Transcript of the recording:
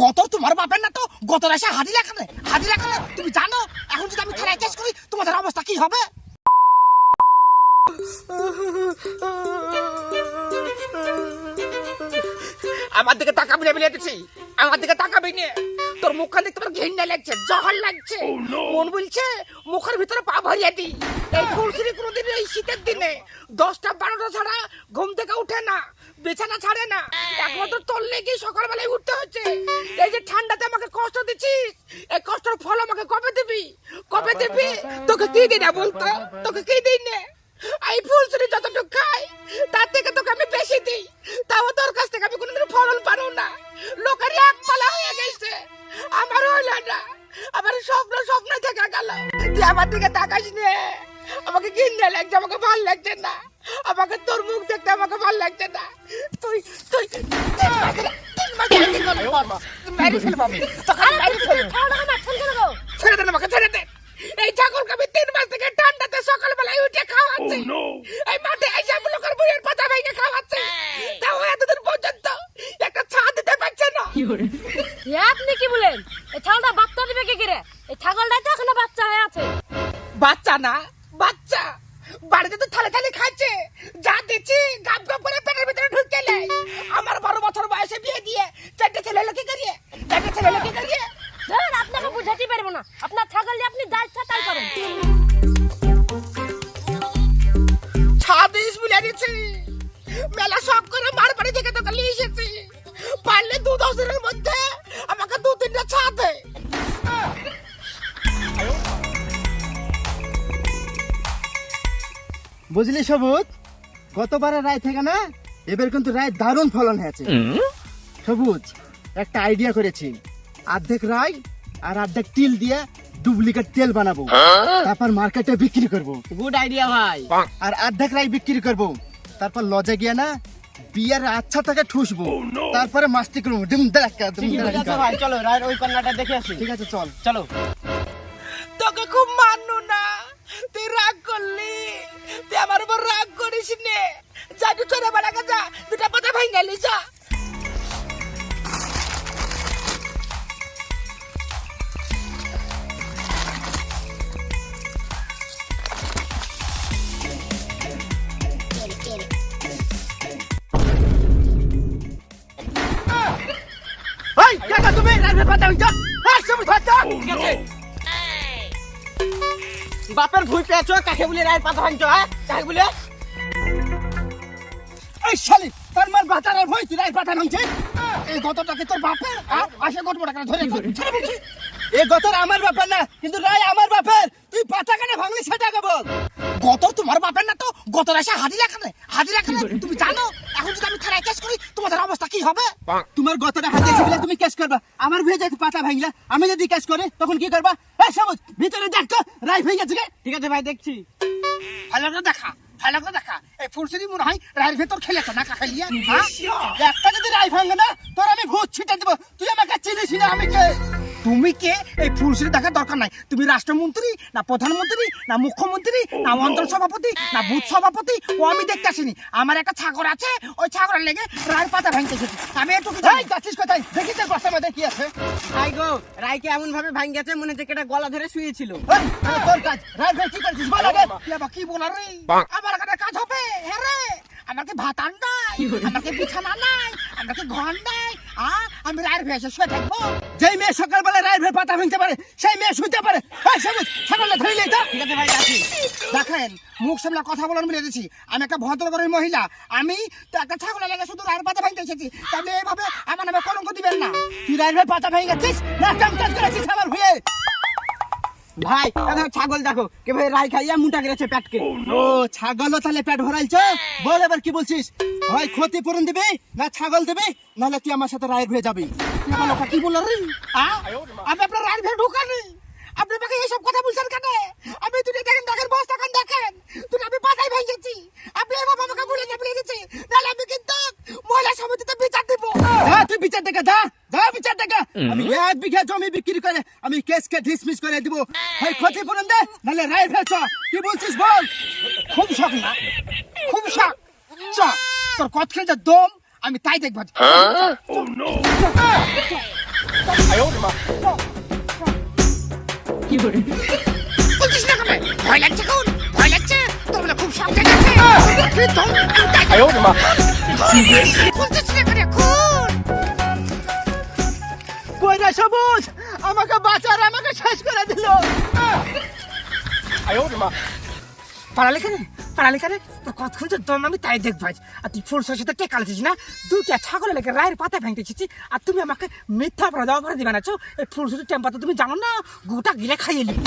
গত তোমার বাপের না তো গত রাশে হাজির এখানে হাজির এখানে তুমি জানো এখন যদি আমি থানায় কেস করি তোমাদের অবস্থা কি হবে? আমার দিকে তাকাবি না বলে দিছি আমার দিকে তাকাবি না। তোর মুখখান দেখতে আমার ঘৃণা লাগছে জহর লাগছে। মন বলছে মুখের ভিতরে পা ভরিয়ে দি। এই ফুলসিরি কোনোদিন এই শীতের দিনে দশটা বারোটা ছাড়া ঘুম থেকে উঠে না। বিছানা ছাড়ে না। একমাত্র তোর লেগে সকালবেলায় উঠতে হচ্ছে। এই যে ঠান্ডাতে আমাকে কষ্ট দিচ্ছিস, এই কষ্টের ফল আমাকে কবে দিবি? কবে দিবি? তোকে কি দিই না বলতো? তোকে কি দিই না? এই ফুলসুরি যতটুকু খাই, তার থেকে তোকে আমি বেশি দিই। তাও তোর কাছ থেকে আমি কোনোদিন ফলন পারো না। লোকের এক পালা হয়ে গেছে। আমার হইল না। আমার স্বপ্ন স্বপ্ন থেকে গেল। তুই আমার দিকে তাকাস আমাকে লাগছে আমাকে ভালো লাগছে না। আমাকে তোর মুখ দেখতে আমাকে ভালো লাগছে না। তুই তুই। ছেড়ে দেন আমাকে ছেড়ে দেন এই ছাগলকে আমি তিন মাস থেকে ঠান্ডাতে সকালবেলায় উঠে খাওয়াচ্ছি। এই মাঠে এসে আমি লোকের বইয়ের পাতা ভেঙে খাওয়াচ্ছে। তাও এতদিন পর্যন্ত একটা ছা দিতে পারছে না। এ আপনি কি বলেন? এই ছাগলটা বাচ্চা দিবে কি করে? এই ছাগলটাই তো এখনও বাচ্চা হয়ে আছে। বাচ্চা না বাড়িতে তো থালে থালে খাচ্ছে। যা দিচ্ছি গাপ গাপ করে পেটের ভিতরে ঢুকে নেয়। আমার বারো বছর বয়সে বিয়ে দিয়ে চারটে ছেলে লোকে করিয়ে, চারটে ছেলে লোকে করিয়ে। ধর, আপনাকে বুঝাতে পারব না। আপনার ছাগল দিয়ে আপনি যা ইচ্ছা তাই করেন। ছাব্বিশ মিলে দিচ্ছি। মেলা শখ করে মার বাড়ি থেকে তোকে নিয়ে এসেছি। পারলে দু দশ দিনের মধ্যে বুঝলি সবুজ? গতবারে রায় থেকে না এবার কিন্তু রায় দারুণ ফলন হয়েছে। সবুজ একটা আইডিয়া করেছি। অর্ধেক রায় আর অর্ধেক তিল দিয়ে ডুপ্লিকেট তেল বানাবো। তারপর মার্কেটে বিক্রি করব। গুড আইডিয়া ভাই। আর অর্ধেক রায় বিক্রি করব। তারপর লজে গিয়ে না বিয়ার আচ্ছা টাকা ঠুসবো। তারপরে মাস্তি করব ডিম দাঁড়াক্কা ডিম ভাই চলো রায়ের ওই কন্যাটা দেখে আসি। ঠিক আছে চল। চলো। করিস নে যা তুই চলে বেড়া যা দুটা পাতা ঠিক আছে বাপের ভুই পেয়েছ কাকে বলে রায়ের পাতা ভাঙছো হ্যাঁ? কাকে বলে এই শালি তোর মার বাতারের ভয় তুই রায় নামছে? এই গতটাকে তোর বাপের? আর আসে ধরে গতর আমার ব্যাপার না কিন্তু রায় আমার ব্যাপার তুই পাতা কেন ভাঙলি সেটাকে বল। গত তোমার বাপের না তো গত হাজির এখানে তুমি জানো এখন যদি আমি থানায় কেস করি তোমাদের অবস্থা কি হবে? তোমার গতটা এসে বলে তুমি কেস করবা। আমার ভেয়ে যাতে পাতা ভাঙলা আমি যদি কেস করি তখন কি করবা? এই সবুজ ভিতরে দেখ তো রায় ভেঙে গেছে। ঠিক আছে ভাই দেখছি। ভালো করে দেখা ভালো করে দেখা। ফুলসুরি মনে হয় রায়ের ভেতর খেলেছে না কাকালিয়া হ্যাঁ? একটা যদি রায় ভাঙে না তোর আমি ভূত ছিটে দেবো। তুই আমাকে চিনিস না আমি কে? তুমি কে? এই ফুলসুরি দেখার দরকার নাই। তুমি রাষ্ট্রমন্ত্রী না প্রধানমন্ত্রী না মুখ্যমন্ত্রী না অঞ্চল সভাপতি না বুথ সভাপতি ও আমি দেখতে আসিনি। আমার একটা ছাগল আছে ওই ছাগলের লেগে রায়ের পাতা ভাঙতে এসেছি। আমি এটুকু এই যাচ্ছিস কোথায়? দেখি তোর বস্তার মধ্যে কি আছে। ভাই গো রায়কে এমন ভাবে ভাঙ গেছে মনে হচ্ছে কেটা গলা ধরে শুয়েছিল? তোর কাজ। রায় ভাই কি করছিস? বল আগে। কি বলার রে? আমার এখানে কাজ হবে। আমাকে ভাতান নাই আমাকে বিছানা নাই আমাকে ঘর নাই আ আমি রায়ের ভেসে শুয়ে থাকব। যেই মেয়ে সকালবেলা রায় ভাই পাতা ভাঙতে পারে সেই মেয়ে শুইতে পারে। ধরে নিয়ে যা। ঠিক আছে ভাই যাচ্ছি দেখেন মুখ সামলা কথা বলার মিলে দিচ্ছি আমি একটা ভদ্রঘরের মহিলা আমি তো একটা ছাগলের লেগে শুধু রায়ের পাতা ভাঙতে এসেছি। তাহলে এভাবে আমার নামে কলঙ্ক দিবেন না। তুই রায় ভাই পাতা ভেঙে গেছিস? না কাম কাজ করেছিস আমার ভুয়ে ভাই দেখো ছাগল দেখো কে ভাই রায় খাইয়া মুটা গেছে পেটকে। ও ছাগলও তাহলে পেট ভরাইছ? বল এবার কি বলছিস? হয় ক্ষতিপূরণ দিবে না ছাগল দেবে নাহলে তুই আমার সাথে রায়ের হয়ে যাবি। কি বলল রে? আমি আপনার রায়ের ভেয়ে ঢুকানি। আপনি আমাকে এইসব কথা বলছেন কেন? আমি তুই দেখেন দেখেন বস্তা কান দেখেন। তুই আমি পাতাই ভেঙেছি আপনি এভাবে আমাকে বলে নেপড়ে দিচ্ছি নাহলে আমি কিন্তু মহিলা সমিতিতে বিচার দিব। যা তুই বিচার দেখা যা। আমি এক বিঘা জমি বিক্রি করে আমি কেসকে ডিসমিস করে দিব। ভাই ক্ষতিপূরণ দে নাহলে রায় ফেলছ কি বলছিস বল? খুব শখ না? খুব শখ। চ তোর কতক্ষণ যে দম? আমি তাই দেখব। কি করে বলছিস না কেন? আয়ো মা oh, বলছিস না খুব রে সবুজ আমাকে বাঁচার আমাকে শেষ করে দিল। পালালে কেন? পালালে কেন? তোর কতক্ষণ যে দম আমি তাই দেখব। আর তুই ফুল সরষেতে কে কালছিস না? দুটা ছাগল লেগে রায়ের পাতা ভাঙতেছিস আর তুমি আমাকে মিথ্যা অপরাধ অপরাধ দিবে না চো। এই ফুল সরষের টেম্পার তো তুমি জানো না? গোটা গিলে খাইয়ে নিবি।